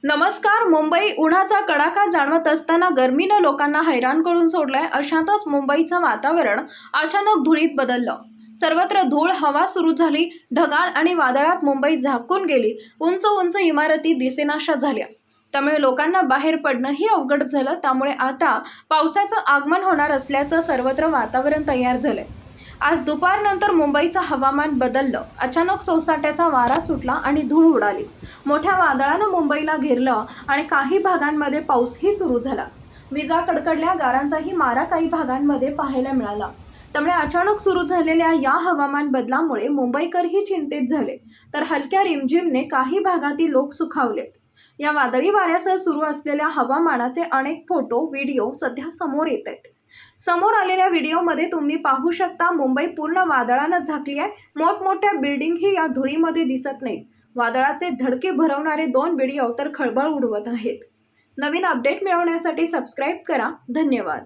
नमस्कार मुंबई उन्हाचा कडाका जाणवत असताना गर्मीनं लोकांना हैराण करून सोडलंय अशातच मुंबईचं वातावरण अचानक धुळीत बदललं. सर्वत्र धूळ हवा सुरू झाली ढगाळ आणि वादळात मुंबई झाकून गेली उंच उंच इमारती दिसेनाशा झाल्या. त्यामुळे लोकांना बाहेर पडणंही अवघड झालं त्यामुळे आता पावसाचं आगमन होणार असल्याचं सर्वत्र वातावरण तयार झालंय. आज दुपारनंतर मुंबईचं हवामान बदललं. अचानक सोसाट्याचा वारा सुटला आणि धूळ उडाली. मोठ्या वादळानं मुंबईला घेरलं आणि काही भागांमध्ये पाऊसही सुरू झाला. विजा कडकडल्या गारांचाही मारा काही भागांमध्ये पाहायला मिळाला. त्यामुळे अचानक सुरू झालेल्या या हवामान बदलामुळे मुंबईकरही चिंतित झाले. तर हलक्या रिमझिमने काही भागातील लोक सुखावलेत. या वादळी वाऱ्यासह सुरू असलेल्या हवामानाचे अनेक फोटो व्हिडिओ सध्या समोर येत आहेत. समोर आलेल्या व्हिडिओमध्ये तुम्ही पाहू शकता मुंबई पूर्ण वादळानं झाकली आहे. मोठमोठ्या बिल्डिंगही या धुळीमध्ये दिसत नाहीत. वादळाचे धडके भरवणारे दोन व्हिडिओ तर खळबळ उडवत आहेत. नवीन अपडेट मिळवण्यासाठी सबस्क्राईब करा. धन्यवाद.